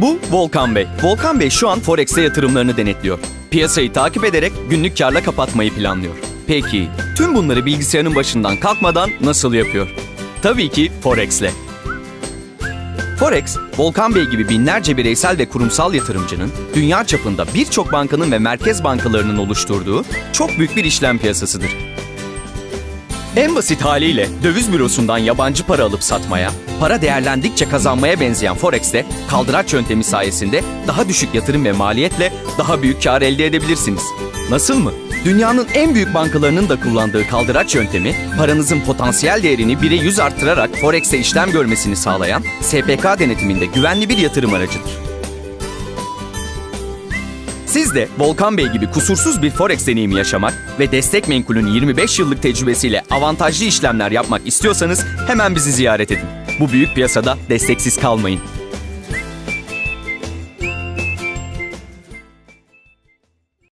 Bu Volkan Bey. Volkan Bey şu an Forex'te yatırımlarını denetliyor. Piyasayı takip ederek günlük karla kapatmayı planlıyor. Peki tüm bunları bilgisayarın başından kalkmadan nasıl yapıyor? Tabii ki Forex'le. Forex, Volkan Bey gibi binlerce bireysel ve kurumsal yatırımcının dünya çapında birçok bankanın ve merkez bankalarının oluşturduğu çok büyük bir işlem piyasasıdır. En basit haliyle döviz bürosundan yabancı para alıp satmaya, para değerlendikçe kazanmaya benzeyen Forex'te kaldıraç yöntemi sayesinde daha düşük yatırım ve maliyetle daha büyük kar elde edebilirsiniz. Nasıl mı? Dünyanın en büyük bankalarının da kullandığı kaldıraç yöntemi, paranızın potansiyel değerini 1'e 100 arttırarak Forex'te işlem görmesini sağlayan SPK denetiminde güvenli bir yatırım aracıdır. Siz de Volkan Bey gibi kusursuz bir Forex deneyimi yaşamak ve Destek Menkul'ün 25 yıllık tecrübesiyle avantajlı işlemler yapmak istiyorsanız hemen bizi ziyaret edin. Bu büyük piyasada desteksiz kalmayın.